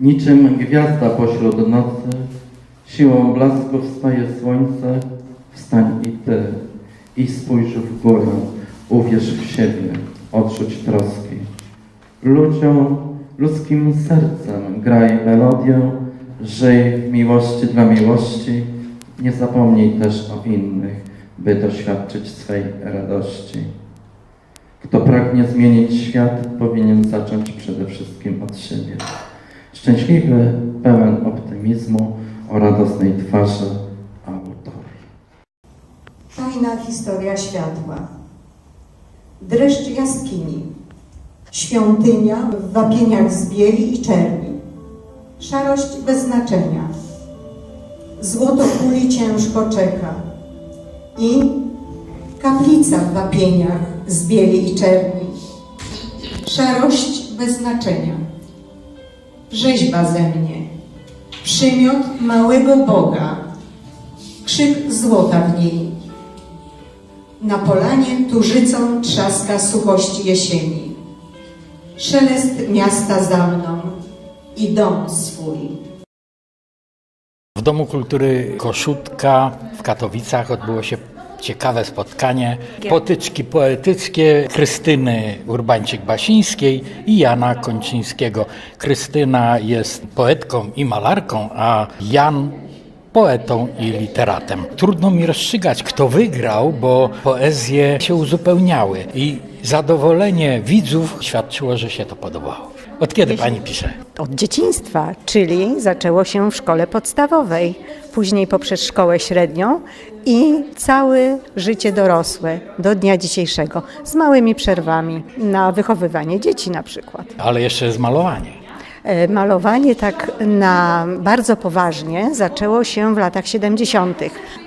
Niczym gwiazda pośród nocy, siłą blasku wstaje słońce, wstań i ty, i spójrz w górę, uwierz w siebie, odrzuć troski. Ludziom, ludzkim sercem graj melodię, żyj w miłości dla miłości, nie zapomnij też o innych, by doświadczyć swej radości. Kto pragnie zmienić świat, powinien zacząć przede wszystkim od siebie. Szczęśliwy, pełen optymizmu o radosnej twarzy autor. Tajna historia światła. Dreszcz jaskini. Świątynia w wapieniach z bieli i czerni. Szarość bez znaczenia. Złoto kuli ciężko czeka. I kaplica w wapieniach z bieli i czerni. Szarość bez znaczenia. Rzeźba ze mnie. Przymiot małego Boga. Krzyk złota w niej. Na polanie tużycą trzaska suchości jesieni. Szelest miasta za mną i dom swój. W Domu Kultury Koszutka w Katowicach odbyło się ciekawe spotkanie. Potyczki poetyckie Krystyny Urbańczyk-Basińskiej i Jana Kończyńskiego. Krystyna jest poetką i malarką, a Jan poetą i literatem. Trudno mi rozstrzygać, kto wygrał, bo poezje się uzupełniały i zadowolenie widzów świadczyło, że się to podobało. Od kiedy pani pisze? Od dzieciństwa, czyli zaczęło się w szkole podstawowej, później poprzez szkołę średnią i całe życie dorosłe do dnia dzisiejszego, z małymi przerwami na wychowywanie dzieci na przykład. Ale jeszcze jest malowanie. E, Malowanie tak na bardzo poważnie zaczęło się w latach 70.,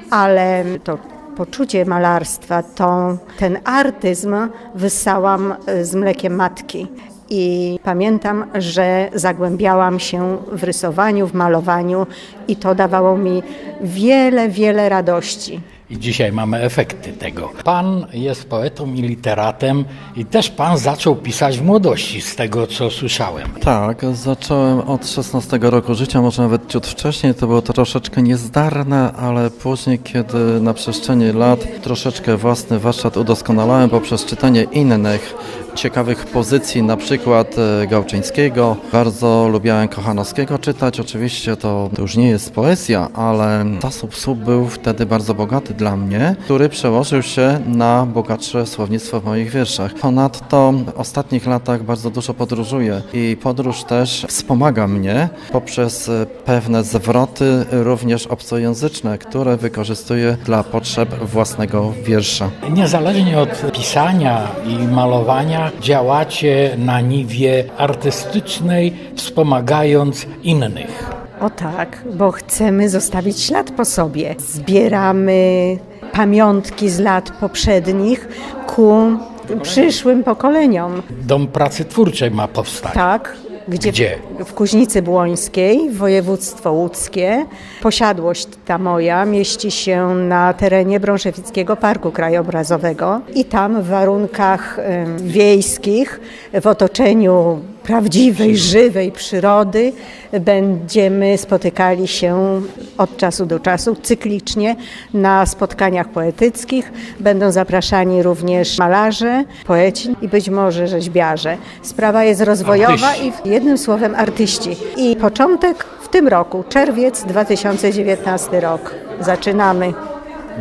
ale to poczucie malarstwa, to, ten artyzm wyssałam e, z mlekiem matki. I pamiętam, że zagłębiałam się w rysowaniu, w malowaniu i to dawało mi wiele, wiele radości. I dzisiaj mamy efekty tego. Pan jest poetą i literatem i też pan zaczął pisać w młodości, z tego co słyszałem. Tak, zacząłem od 16 roku życia, może nawet ciut wcześniej. To było troszeczkę niezdarne, ale później, kiedy na przestrzeni lat troszeczkę własny warsztat udoskonalałem poprzez czytanie innych ciekawych pozycji, na przykład e, Gałczyńskiego. Bardzo lubiałem Kochanowskiego czytać. Oczywiście to, już nie jest poezja, ale zasób słów był wtedy bardzo bogaty dla mnie, który przełożył się na bogatsze słownictwo w moich wierszach. Ponadto w ostatnich latach bardzo dużo podróżuję i podróż też wspomaga mnie poprzez e, pewne zwroty, również obcojęzyczne, które wykorzystuję dla potrzeb własnego wiersza. Niezależnie od pisania i malowania, działacie na niwie artystycznej, wspomagając innych. O tak, bo chcemy zostawić ślad po sobie. Zbieramy pamiątki z lat poprzednich ku przyszłym pokoleniom. Dom pracy twórczej ma powstać. Tak, gdzie, Gdzie? w Kuźnicy Błońskiej, województwo łódzkie. Posiadłość ta moja mieści się na terenie Brążewickiego Parku Krajobrazowego i tam w warunkach wiejskich, w otoczeniu prawdziwej, żywej przyrody będziemy spotykali się od czasu do czasu cyklicznie na spotkaniach poetyckich. Będą zapraszani również malarze, poeci i być może rzeźbiarze. Sprawa jest rozwojowa Artyści. i jednym słowem artyści. I początek w tym roku, czerwiec 2019 rok. Zaczynamy.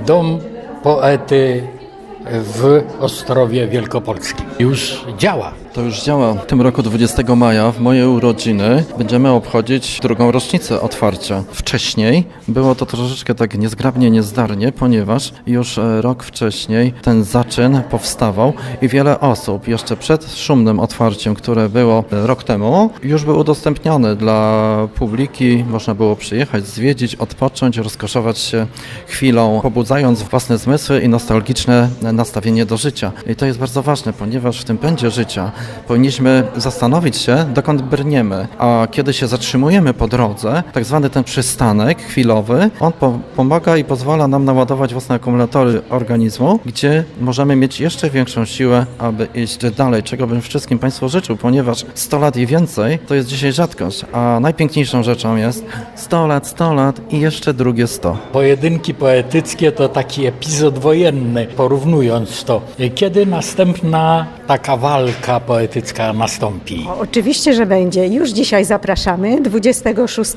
Dom poety w Ostrowie Wielkopolskim. Już działa. To już działa. W tym roku 20 maja, w moje urodziny, będziemy obchodzić drugą rocznicę otwarcia. Wcześniej było to troszeczkę tak niezgrabnie, niezdarnie, ponieważ już e, rok wcześniej ten zaczyn powstawał i wiele osób jeszcze przed szumnym otwarciem, które było e, rok temu, już był udostępniony dla publiki. Można było przyjechać, zwiedzić, odpocząć, rozkoszować się chwilą, pobudzając własne zmysły i nostalgiczne nastawienie do życia. I to jest bardzo ważne, ponieważ w tym pędzie życia powinniśmy zastanowić się, dokąd brniemy. A kiedy się zatrzymujemy po drodze, tak zwany ten przystanek chwilowy, on po pomaga i pozwala nam naładować własne akumulatory organizmu, gdzie możemy mieć jeszcze większą siłę, aby iść dalej, czego bym wszystkim Państwu życzył, ponieważ 100 lat i więcej to jest dzisiaj rzadkość, a najpiękniejszą rzeczą jest 100 lat, 100 lat i jeszcze drugie 100. Pojedynki poetyckie to taki epizod wojenny, porównując to. Kiedy następna taka walka poetycka nastąpi? Oczywiście, że będzie. Już dzisiaj zapraszamy 26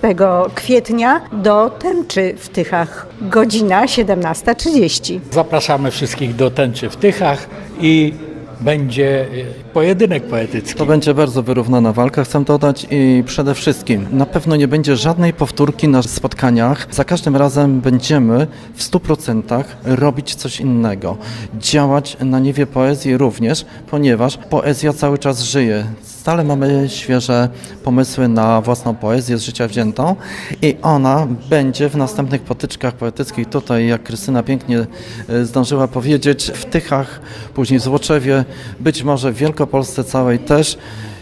kwietnia do Tęczy w Tychach. Godzina 17.30. Zapraszamy wszystkich do tęczy w Tychach i będzie y, pojedynek poetycki. To będzie bardzo wyrównana walka, chcę dodać i przede wszystkim na pewno nie będzie żadnej powtórki na spotkaniach. Za każdym razem będziemy w 100% robić coś innego. Działać na niewie poezji również, ponieważ poezja cały czas żyje. Stale mamy świeże pomysły na własną poezję z życia wziętą i ona będzie w następnych potyczkach poetyckich tutaj, jak Krystyna pięknie e, zdążyła powiedzieć, w Tychach, później w Złoczewie, być może w Wielkopolsce całej też.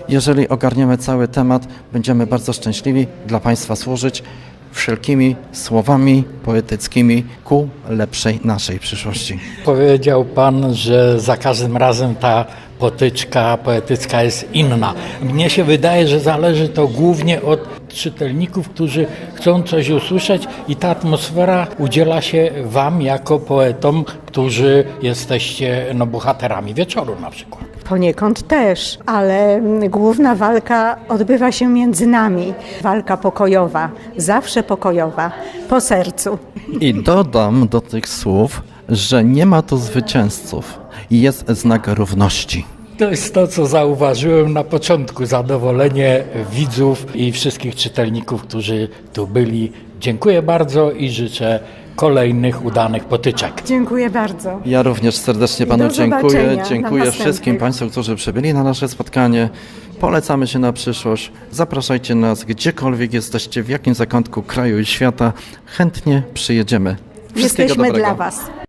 Jeżeli ogarniemy cały temat, będziemy bardzo szczęśliwi dla Państwa służyć wszelkimi słowami poetyckimi ku lepszej naszej przyszłości. Powiedział Pan, że za każdym razem ta potyczka poetycka jest inna. Mnie się wydaje, że zależy to głównie od czytelników, którzy chcą coś usłyszeć i ta atmosfera udziela się Wam jako poetom, którzy jesteście no, bohaterami wieczoru na przykład. Poniekąd też, ale mm, główna walka odbywa się między nami. Walka pokojowa, zawsze pokojowa, po sercu. I dodam do tych słów, że nie ma tu zwycięzców. Jest znak równości. To jest to, co zauważyłem na początku. Zadowolenie widzów i wszystkich czytelników, którzy tu byli. Dziękuję bardzo i życzę kolejnych udanych potyczek. Dziękuję bardzo. Ja również serdecznie I Panu dziękuję. Dziękuję wszystkim Państwu, którzy przybyli na nasze spotkanie. Polecamy się na przyszłość. Zapraszajcie nas gdziekolwiek jesteście, w jakim zakątku kraju i świata. Chętnie przyjedziemy. Wszystkiego Jesteśmy dobrego. dla Was.